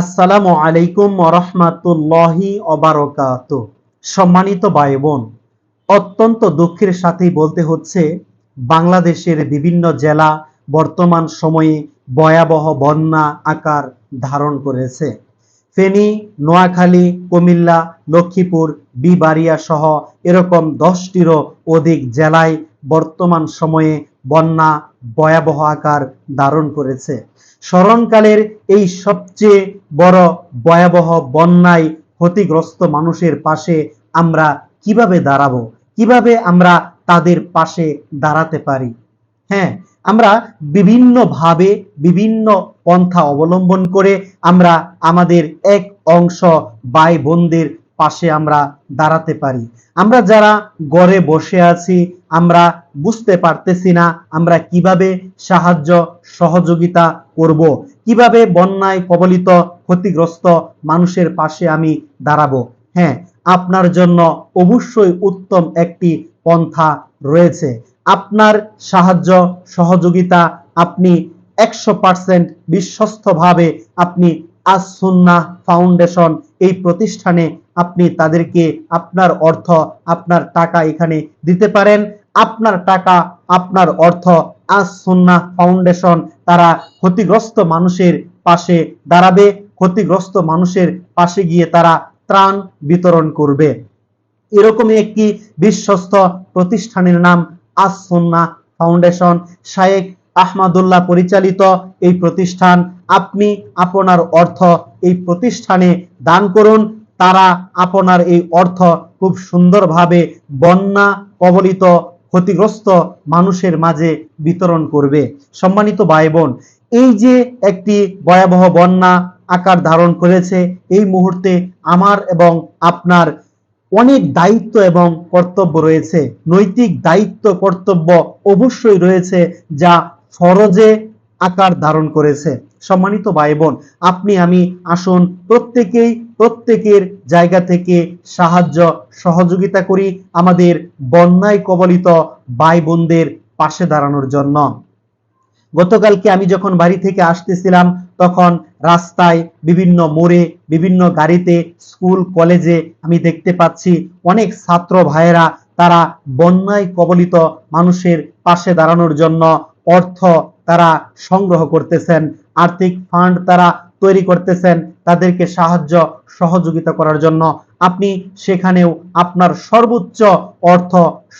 আসসালামু আলাইকুম রহমাতুল্লাহি অবারকাত সম্মানিত ভাই বোন অত্যন্ত দুঃখের সাথেই বলতে হচ্ছে, বাংলাদেশের বিভিন্ন জেলা বর্তমান সময়ে ভয়াবহ বন্যা আকার ধারণ করেছে। ফেনী, নোয়াখালী, কুমিল্লা, লক্ষ্মীপুর বিবাড়িয়া সহ এরকম দশটিরও অধিক জেলায় বর্তমান সময়ে বন্যা ভয়াবহ আকার ধারণ করেছে। স্মরণকালের এই সবচেয়ে বড় ভয়াবহ বন্যায় ক্ষতিগ্রস্ত মানুষের পাশে আমরা কীভাবে দাঁড়াবো? কীভাবে আমরা তাদের পাশে দাঁড়াতে পারি? হ্যাঁ আমরা বিভিন্নভাবে বিভিন্ন পন্থা অবলম্বন করে আমরা আমাদের এক অংশ ভাই বোনদের পাশে আমরা দাঁড়াতে পারি। আমরা যারা গড়ে বসে আছি, আমরা বুঝতে পারতেছি না আমরা কীভাবে সাহায্য, সহযোগিতা করব। কীভাবে বন্যায় কবলিত, ক্ষতিগ্রস্ত মানুষের পাশে আমি দাঁড়াবো? হ্যাঁ আপনার জন্য অবশ্যই উত্তম একটি পন্থা রয়েছে। আপনার সাহায্য, সহযোগিতা আপনি একশো পার্সেন্ট বিশ্বস্তভাবে আপনি আসুন্না ফাউন্ডেশন এই প্রতিষ্ঠানে আপনি তাদেরকে আপনার অর্থ, আপনার টাকা এখানে দিতে পারেন। আপনার টাকা, আপনার অর্থ আসুন্না ফাউন্ডেশন তারা ক্ষতিগ্রস্ত মানুষের পাশে দাঁড়াবে, ক্ষতিগ্রস্ত মানুষের পাশে গিয়ে তারা ত্রাণ বিতরণ করবে। এরকমই একটি বিশ্বস্ত প্রতিষ্ঠানের নাম আজ আসন্না ফাউন্ডেশন। শায়েক আহমাদুল্লাহ পরিচালিত এই প্রতিষ্ঠান, আপনি আপনার অর্থ এই প্রতিষ্ঠানে দান করুন, তারা আপনার এই অর্থ খুব সুন্দরভাবে বন্যা কবলিত ক্ষতিগ্রস্ত মানুষের মাঝে বিতরণ করবে। সম্মানিত ভাই বোন এই যে একটি ভয়াবহ বন্যা আকার ধারণ করেছে, এই মুহূর্তে আমার এবং আপনার অনেক দায়িত্ব এবং কর্তব্য রয়েছে। নৈতিক দায়িত্ব, কর্তব্য অবশ্যই রয়েছে যা ফরজে আকার ধারণ করেছে। সম্মানিত ভাই বোন আপনি, আমি, আসুন প্রত্যেকেই প্রত্যেকের জায়গা থেকে সাহায্য, সহযোগিতা করি আমাদের বন্যায় কবলিত ভাই বোনদের পাশে দাঁড়ানোর জন্য। গতকালকে আমি যখন বাড়ি থেকে আসতেছিলাম, তখন রাস্তায় বিভিন্ন মোড়ে, বিভিন্ন গাড়িতে, স্কুল, কলেজে আমি দেখতে পাচ্ছি অনেক ছাত্র ভাইয়েরা তারা বন্যায় কবলিত মানুষের পাশে দাঁড়ানোর জন্য অর্থ তারা সংগ্রহ করতেছেন। আর্থিক ফান্ড তারা তৈরি করতেছেন তাদেরকে সাহায্য, সহযোগিতা করার জন্য। আপনি সেখানেও আপনার সর্বোচ্চ অর্থ,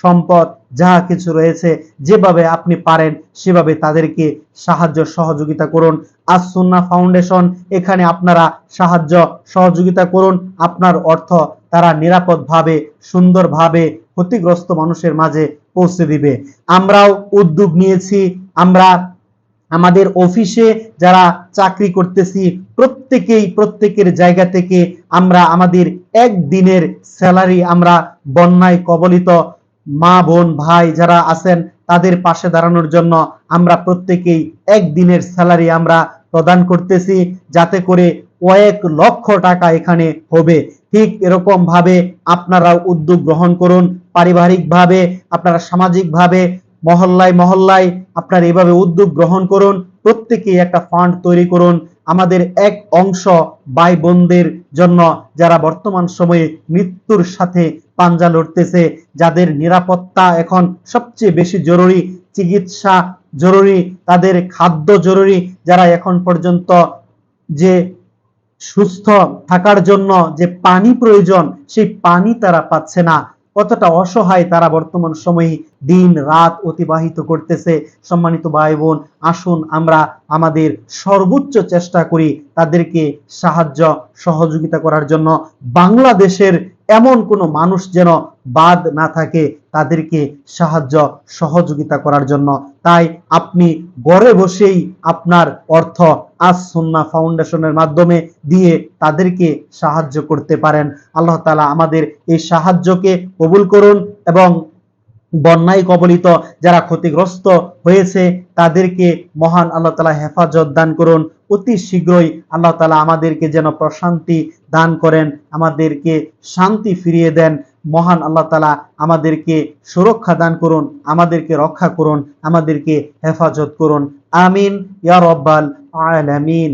সম্পদ, যা কিছু রয়েছে, যেভাবে আপনি পারেন, সেভাবে তাদেরকে সাহায্য, সহযোগিতা করুন। আসুন্না ফাউন্ডেশন, এখানে আপনারা সাহায্য, সহযোগিতা করুন। আপনার অর্থ তারা নিরাপদভাবে, সুন্দরভাবে ক্ষতিগ্রস্ত মানুষের মাঝে পৌঁছে দিবে। আমরাও উদ্যোগ নিয়েছি। আমরা আমাদের অফিসে যারা চাকরি করতেছি, প্রত্যেকেই প্রত্যেকের জায়গা থেকে আমরা আমাদের একদিনের স্যালারি আমরা বন্যায় কবলিত মা, বোন, ভাই যারা আছেন, তাদের পাশে দাঁড়ানোর জন্য আমরা প্রত্যেকেই একদিনের স্যালারি আমরা প্রদান করতেছি, যাতে করে কয়েক লক্ষ টাকা এখানে হবে। ঠিক এরকম ভাবে আপনারা উদ্যোগ গ্রহণ করুন, পারিবারিকভাবে, আপনারা সামাজিকভাবে মহল্লায় মহল্লায় আপনার এভাবে উদ্যোগ গ্রহণ করুন প্রত্যেকেই একটা ফান্ড তৈরি করুন। আমাদের এক অংশ ভাই বোনদের জন্য যারা বর্তমান সময়ে মৃত্যুর সাথে পাঞ্জা লড়তেছে, যাদের নিরাপত্তা এখন সবচেয়ে বেশি জরুরি, চিকিৎসা জরুরি, তাদের খাদ্য জরুরি, যারা এখন পর্যন্ত যে সুস্থ থাকার জন্য যে পানি প্রয়োজন, সেই পানি তারা পাচ্ছে না। কতটা অসহায় তারা বর্তমান সময়ে দিন রাত অতিবাহিত করতেছে। সম্মানিত ভাই বোন আসুন আমরা আমাদের সর্বোচ্চ চেষ্টা করি তাদেরকে সাহায্য, সহযোগিতা করার জন্য বাংলাদেশের এমন কোনো মানুষ যেন বাদ না থাকে তাদেরকে সাহায্য, সহযোগিতা করার জন্য। তাই আপনি ঘরে বসেই আপনার অর্থ আজ সুন্না ফাউন্ডেশনের মাধ্যমে দিয়ে তাদেরকে সাহায্য করতে পারেন। আল্লাহ তালা আমাদের এই সাহায্যকে কবুল করুন এবং বন্যায় কবলিত যারা ক্ষতিগ্রস্ত হয়েছে, তাদেরকে মহান আল্লাহ তালা হেফাজত দান করুন। অতি শীঘ্রই আল্লাহ তালা আমাদেরকে যেন প্রশান্তি দান করেন, আমাদেরকে শান্তি ফিরিয়ে দেন। মহান আল্লাহ তালা আমাদেরকে সুরক্ষা দান করুন, আমাদেরকে রক্ষা করুন, আমাদেরকে হেফাজত করুন। আমিন, ইয়া রব্বাল আলামিন।